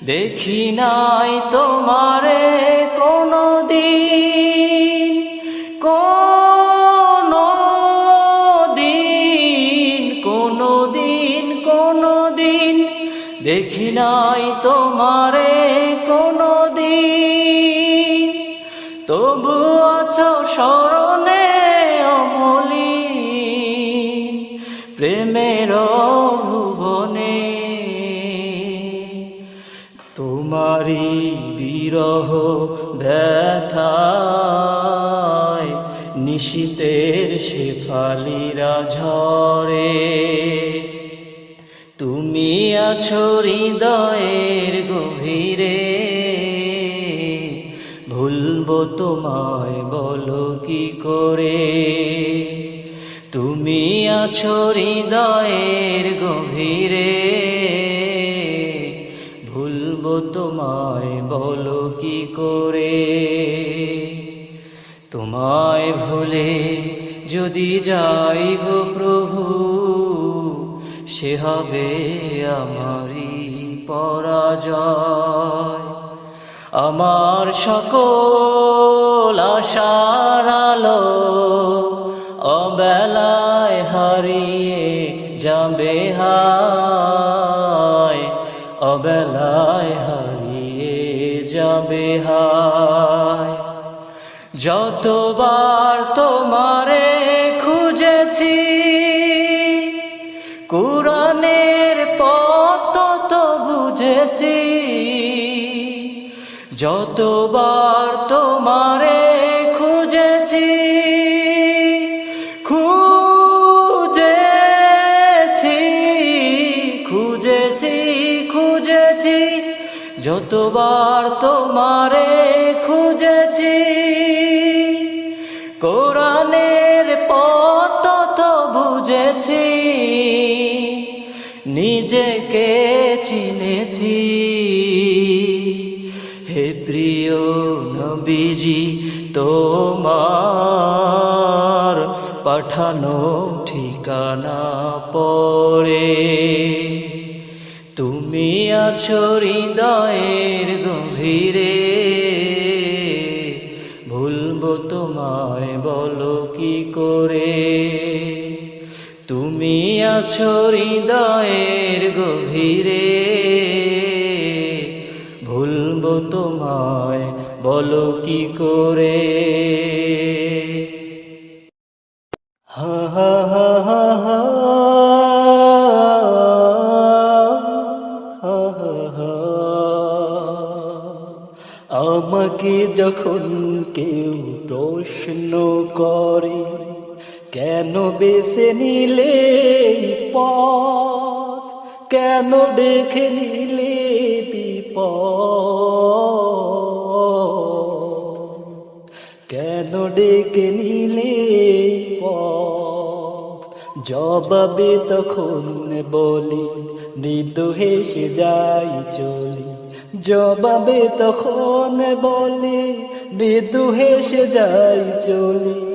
দেখি নাই তোমারে কোনো দিন নিশীতের শেফালিরা ঝরে। তুমি আছো হৃদয়ের গভীরে। ভুলবো তোমায় বলো কি করে? তুমি আছো হৃদয়ের গভীরে। ভুলবো তোমায় বলো কি করে? তোমায় ভুলে যদি যাই গো প্রভু, সে হবে আমারই পরাজয়। আমার সকল আশার অবেলায় হারিয়ে যাবে হায়, অবেলায় হারিয়ে যাবে হায়। যতবার তোমারে খুঁজেছি, কোরআনের পথ তো বুঝেছি। যতবার তোমারে খুঁজেছি খুঁজেছি খুঁজেছি খুঁজেছি। যতবার তোমারে চিনেছি। হে প্রিয় নবীজি, তোমার পাঠানো ঠিকানা পড়ে। তুমি আছো হৃদয়ের গভীরে। ভুলবো তোমায় বলো কি করে? ছড়ি হৃদয়ের গভীরে। ভুলব তোমায়, বলো কি করে? হা হা হা হা হা। আমাকে যখন কেউ প্রশ্ন করে কেন বেছে নিলে পথ? কেন দেখে নিলে কেন ডেকে নিলে পথ? জবাবে তখন বলি মৃদু হেসে যাই চলি। জবাবে তখন বলি মৃদু হেসে যাই চলি।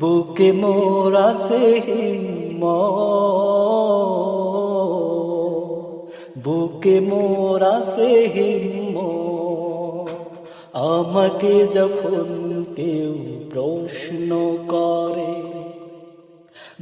বুকে মোরা সে বুকে মোরা সে আমাকে যখন কেউ প্রশ্ন করে,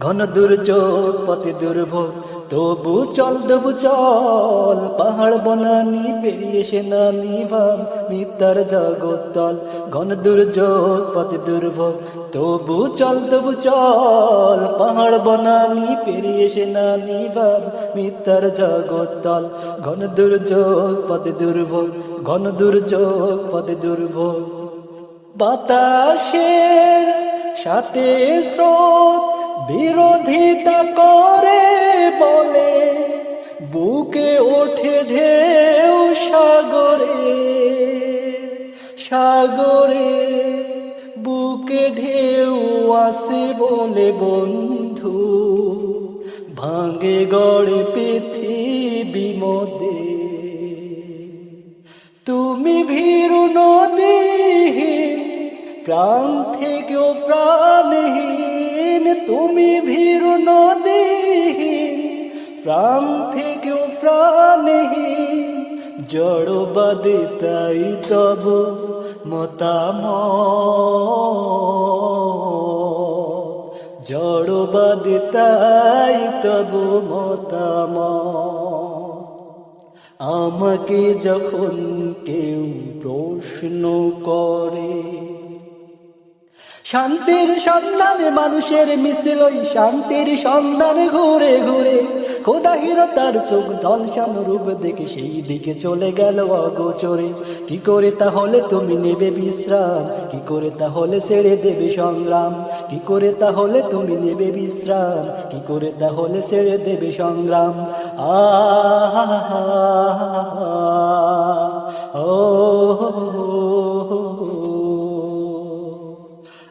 ঘন দুর্যোগ, পথে দুর্ভোগ তবু চল দেবু চল, পাহাড় বনানি, পেরিয়ে সে নানি ভাব মিথ্যার জগতল ঘন দুর্যোগ, পথে দুর্ভোগ। তবু চল দেবু চল, পাহাড় বনানি, পেরিয়ে সে নানি ভাব মিথ্যার জগতল ঘন দুর্যোগ, পথে দুর্ভোগ, ঘন দুর্যোগ, পথে দুর্ভোগ। বাতাসের সাথে স্রোত বিরোধিতা করে বলে, বুকে ওঠে ঢেউ সাগরে সাগরে বুকে ঢেউ আসে বলে, বন্ধু, ভাঙে গড়ে পৃথিবী মধ্যে তুমি ভীরু নদীহীন, প্রাণ থেকেও প্রাণহীন, তুমি ভীরু নদীহীন প্রাণ থেকেও প্রাণহীন জড়বাদে তাই তব মতামত। জড়বাদে তাই তব মতামত। আমাকে যখন কেউ প্রশ্ন করে, শান্তির সন্ধানে মানুষের মিছিল শান্তির সন্ধানে ঘুরে ঘুরে খোদাহির তার চোখ জলসান রূপ দেখে সেই দিকে চলে গেল অগোচরে। কি করে তাহলে তুমি নেবে বিশ্রাম? কি করে তাহলে ছেড়ে দেবে সংগ্রাম? কি করে তাহলে তুমি নেবে বিশ্রাম? কি করে তাহলে ছেড়ে দেবে সংগ্রাম?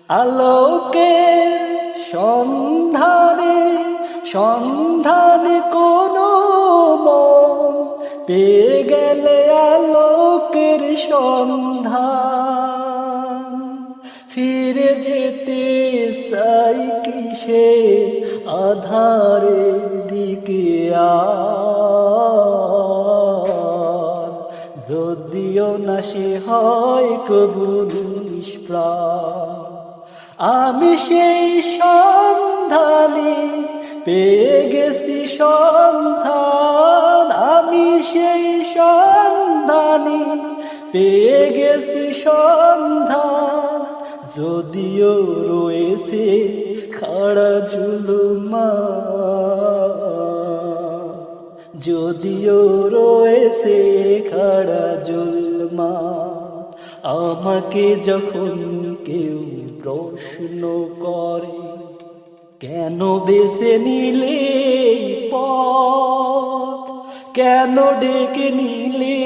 আলোকের সন্ধানে সন্ধানে কোনো মন পেয়ে গেলে আলোকের সন্ধান। ফিরে যেতে সাই কিসে? আধারের দিকে যদিও না সে হয় কবু নিষ্প্রাণ, আমি সেই সন্ধানে পেয়ে গেছি সন্ধান, আমি সেই সন্ধানে। পেয়ে গেছি সন্ধান, যদিও রয়েছে খাড়া জুলুমা। যদিও রয়েছে খাড়া জুলমা, আমাকে যখন কেউ প্রশ্ন করে কেন বেছে নিলে পথ? কেন ডেকে নিলে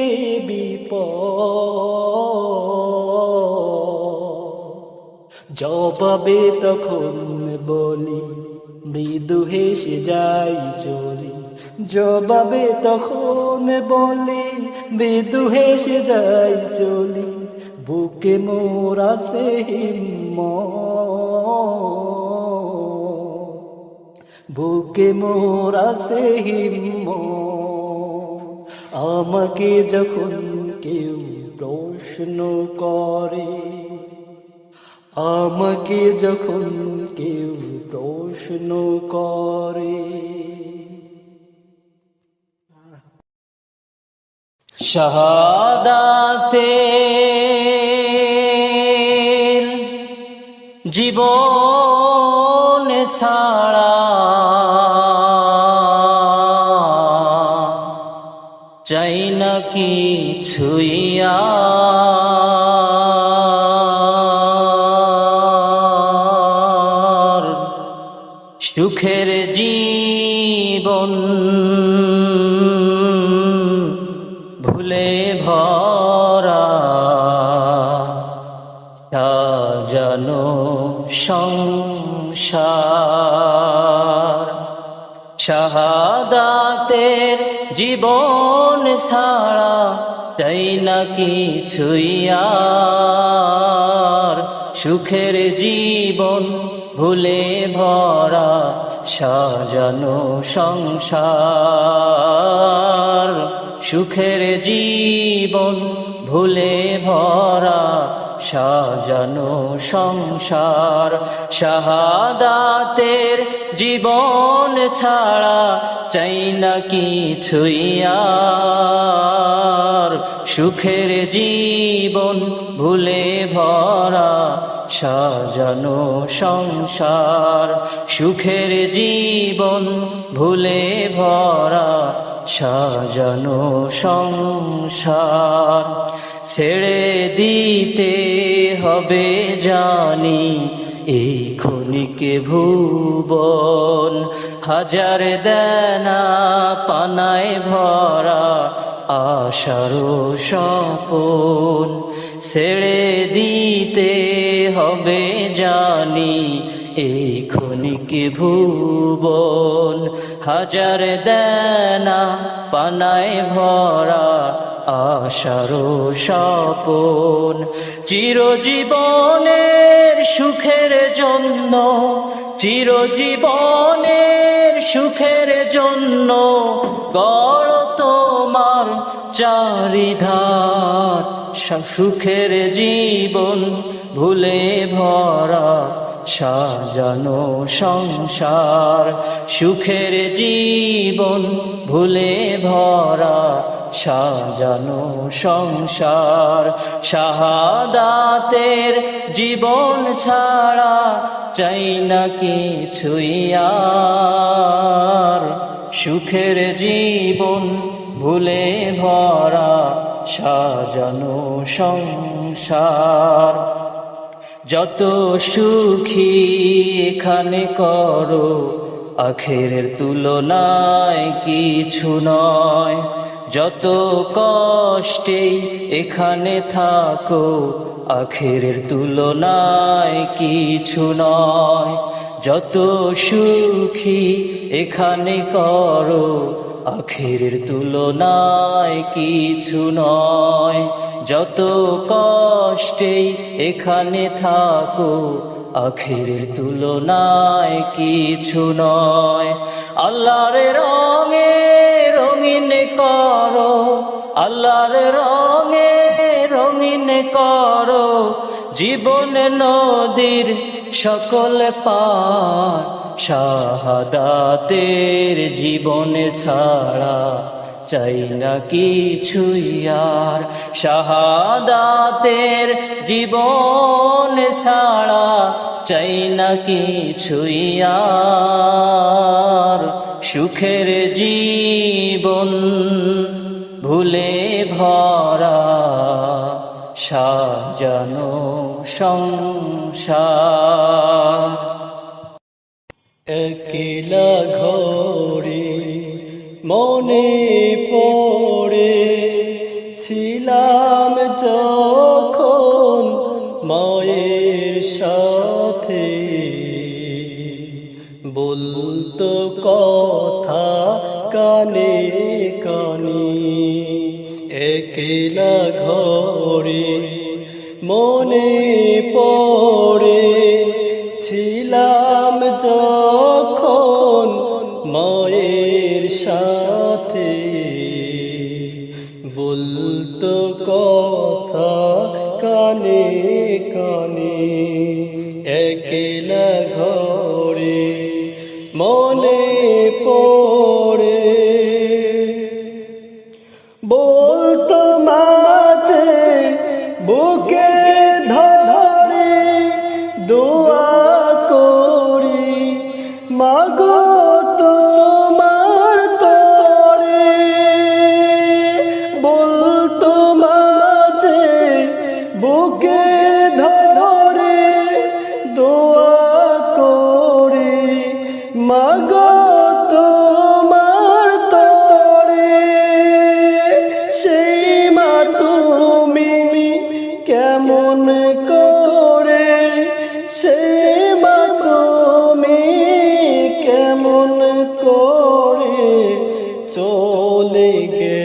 জবাবে তখন বলি, মৃদু হেসে যাই চলি জবাবে তখন বলি, মৃদু হেসে যাই চলি বুকে মোরা সে বুকে মোরা সে আমাকে যখন কেউ প্রশ্ন করে, আমাকে যখন কেউ প্রশ্ন করে। শাহাদাতে জীবন ছাড়া চাই না কি ছুইয়া সুখের জীবন ভুলে ভরা সাজানো সংসার শাহাদাতের জীবন চাই না কিছুই আর। সুখের জীবন ভুলে ভরা সাজানো সংসার। সুখের জীবন ভুলে ভরা সাজানো সংসার, শাহাদাতের জীবন ছাড়া চাই না কিছুই সুখের জীবন ভুলে ভরা সাজানো সংসার, সুখের জীবন ভুলে ভরা সাজানো সংসার। ছেড়ে দিতে হবে জানি। এই ক্ষণিকে ভুবন, হাজার দেনা পানায় ভরা আশারো স্বপন। ছেড়ে দিতে হবে জানি, এই ক্ষণিকে ভুবন, হাজার দেনা পানায় ভরা আশারো স্বপন, চিরজীবনের সুখের জন্য, চিরজীবনের সুখের জন্য গড় তোমার চারিধার। সুখের জীবন ভুলে ভরা, সাজানো সংসার। সুখের জীবন ভুলে ভরা সাজানো সংসার, শাহাদাতের জীবন ছাড়া চাই না কিছুই আর। সুখের জীবন ভুলে ভরা সাজানো সংসার। যত সুখী এখানে করো, আখের তুলনায় কিছু নয়। যত কষ্টে এখানে থাকো, আখেরের তুলনায় কিছু নয়। যত সুখী এখানে করো, আখেরের তুলনায় কিছু নয়। যত কষ্টে এখানে থাকো, আখেরের তুলনায় কিছু নয়। আল্লাহর রঙে করো, আল্লাহর রঙে রঙিন করো, জীবন নদীর সকল পার, শাহাদাতের জীবন ছাড়া চাই না কিছুই আর, শাহাদাতের জীবন ছাড়া চাই না কিছুই আর, সুখের জীবন সাজানো সংসার। একলা ঘরে মনে পড়ে ছিলাম যখন মায়ের সাথে। বলতো কথা কানে কানে। একলা ঘরে মনে পড়ে ছিলাম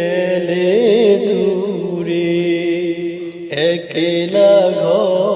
গেলে দূরে একলা ঘরে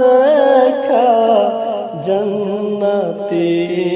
দেখা জন্নতেরি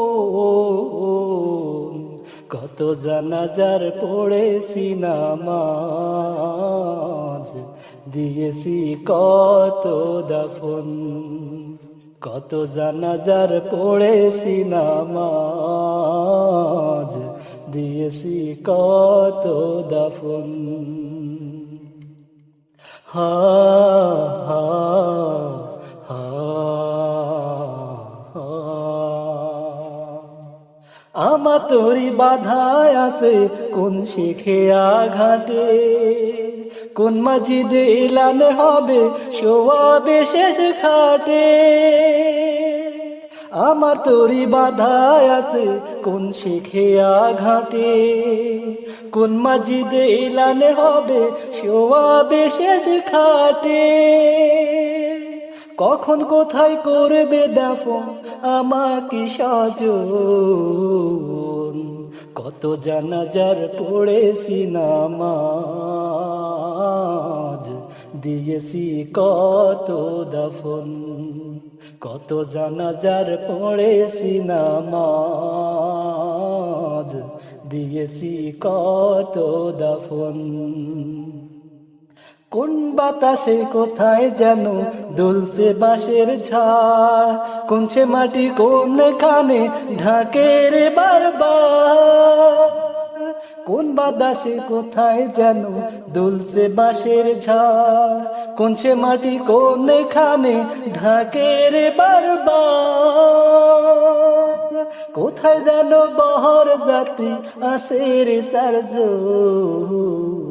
কত জানাজার পড়েছি নামাজ। দিয়েছি কত দাফন, কত জানাজার পড়েছি নামাজ। দিয়েছি কত দাফন। হা হা আমা তোরি বাধায় আছে, কোন শিখে আঘাটে কোন মাঝিদে এলান হবে শোয়াবে শেষ খাটে? আমার তোরি বাধায় আছে, কোন শিখে আঘাটে কোন মাঝিদে এলান হবে শোয়াবে শেষ খাটে? কখন কোথায় করবে দেখো আমাকে সাজন। কত জানাজার পড়েছি নামাজ, দিয়েছি কত দফন। কত জানাজার পড়েছি নামাজ, দিয়েছি কত দফন। কোন বাতাসে কোথায় যেন দুলছে বাঁশের ঝাড় কোন সে মাটি কোন খানে ঢাকে রে বারবার? কোন বাতাসে কোথায় যেন দুলছে বাঁশের ঝাড় কোন সে মাটি কোন খানে ঢাকে রে বারবার? কোথায় যেন বহর জাতি আসে রে সারজন